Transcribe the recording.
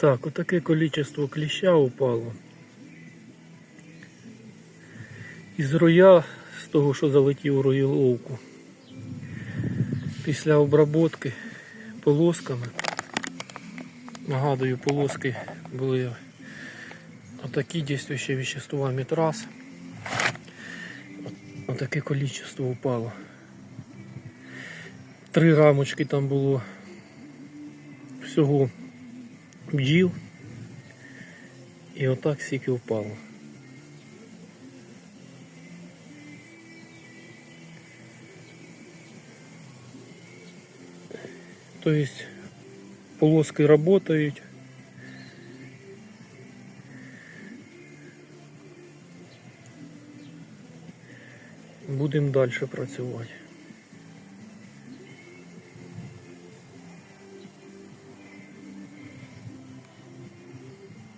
Так, отаке количество кліща упало. Із роя, з того, що залетів у роїловку. Після обработки полосками. Нагадую, полоски були отакі дійствуючі вещества мітрас. Отаке количество упало. Три рамочки там було всього бджіл. І отак стільки впало. То есть полоски работають. Будемо далі працювати.